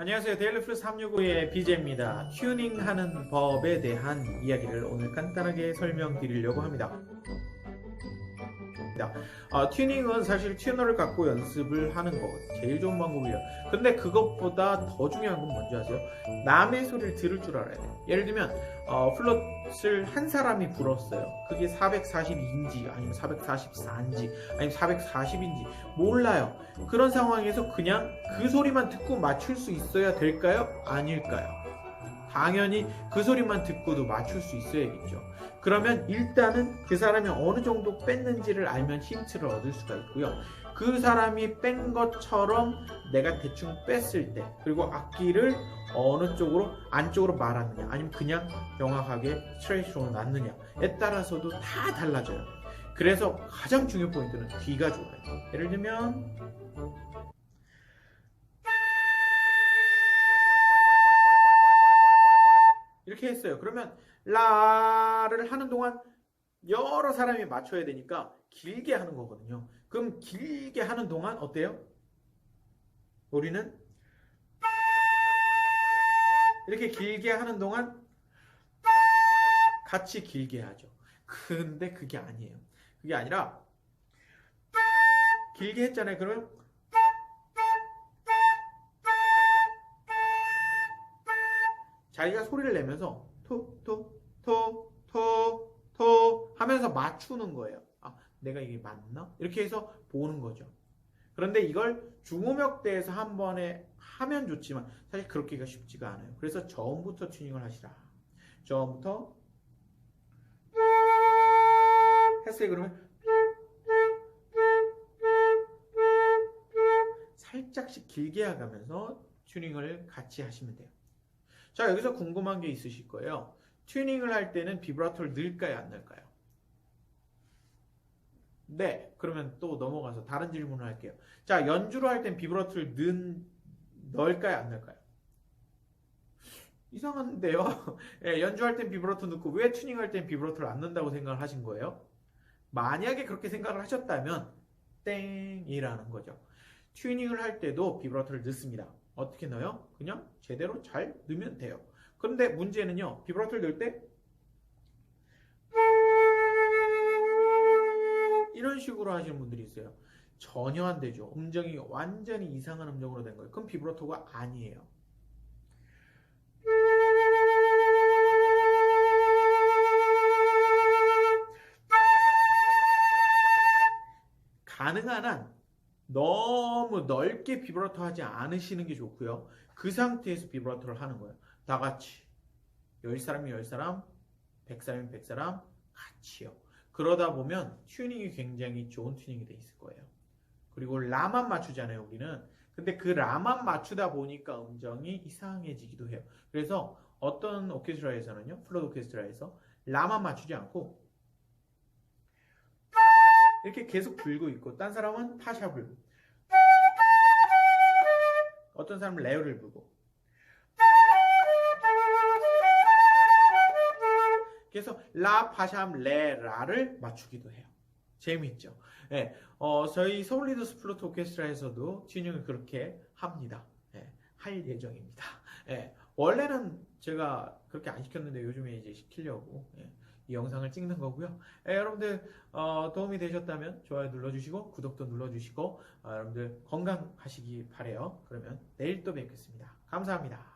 안녕하세요. 데일리 플러스 365의 BJ입니다. 튜닝하는 법에 대한 이야기를 오늘 간단하게 설명드리려고 합니다. 어, 튜닝은 사실 튜너를 갖고 연습을 하는 거 제일 좋은 방법이에요. 근데 그것보다 더 중요한 건 뭔지 아세요? 남의 소리를 들을 줄 알아야 돼요. 예를 들면 어, 플롯을 한 사람이 불었어요. 그게 442인지 아니면 444인지 아니면 440인지 몰라요. 그런 상황에서 그냥 그 소리만 듣고 맞출 수 있어야 될까요? 아닐까요? 당연히 그 소리만 듣고도 맞출 수 있어야겠죠. 그러면 일단은 그 사람이 어느 정도 뺐는지를 알면 힌트를 얻을 수가 있고요. 그 사람이 뺀 것처럼 내가 대충 뺐을 때 그리고 악기를 어느 쪽으로 안쪽으로 말았느냐 아니면 그냥 명확하게 스트레이트로 놨느냐에 따라서도 다 달라져요. 그래서 가장 중요한 포인트는 귀가 좋아요. 예를 들면 이렇게 했어요. 그러면 라를 하는 동안 여러 사람이 맞춰야 되니까 길게 하는 거거든요. 그럼 길게 하는 동안 어때요? 우리는 이렇게 길게 하는 동안 같이 길게 하죠. 근데 그게 아니에요. 그게 아니라 길게 했잖아요. 그러면 자기가 소리를 내면서 토 토 토 토 토 하면서 맞추는 거예요. 아, 내가 이게 맞나? 이렇게 해서 보는 거죠. 그런데 이걸 중음역대에서 한 번에 하면 좋지만 사실 그렇게가 쉽지가 않아요. 그래서 저음부터 튜닝을 하시라. 저음부터 했어요. 그러면 살짝씩 길게 해가면서 튜닝을 같이 하시면 돼요. 자, 여기서 궁금한 게 있으실 거예요. 튜닝을 할 때는 비브라토를 넣을까요, 안 넣을까요? 네, 그러면 또 넘어가서 다른 질문을 할게요. 자, 연주로 할 땐 비브라토를 넣, 넣을까요, 안 넣을까요? 이상한데요? 예, 연주할 땐 비브라토 넣고 왜 튜닝할 땐 비브라토를 안 넣는다고 생각을 하신 거예요? 만약에 그렇게 생각을 하셨다면 땡이라는 거죠. 튜닝을 할 때도 비브라토를 넣습니다. 어떻게 넣어요? 그냥 제대로 잘 넣으면 돼요. 그런데 문제는요. 비브라토를 넣을 때 이런 식으로 하시는 분들이 있어요. 전혀 안 되죠. 음정이 완전히 이상한 음정으로 된 거예요. 그럼 비브라토가 아니에요. 가능한 한 너무 넓게 비브라토 하지 않으시는 게 좋고요. 그 상태에서 비브라토를 하는 거예요. 다 같이. 10사람이 10사람, 100사람이 100사람, 같이요. 그러다 보면 튜닝이 굉장히 좋은 튜닝이 돼 있을 거예요. 그리고 라만 맞추잖아요, 우리는. 근데 그 라만 맞추다 보니까 음정이 이상해지기도 해요. 그래서 어떤 오케스트라에서는요, 플롯 오케스트라에서 라만 맞추지 않고 이렇게 계속 불고 있고 딴 사람은 파샤 불고 어떤 사람은 레오를 불고 그래서 라 파샴 레 라를 맞추기도 해요. 재미있죠. 예, 어, 저희 서울 리더스 플로트 오케스트라에서도 튜닝을 그렇게 합니다. 예, 할 예정입니다. 예, 원래는 제가 그렇게 안 시켰는데 요즘에 이제 시키려고 예, 이 영상을 찍는 거고요. 예, 여러분들 어, 도움이 되셨다면 좋아요 눌러주시고 구독도 눌러주시고 어, 여러분들 건강하시기 바래요. 그러면 내일 또 뵙겠습니다. 감사합니다.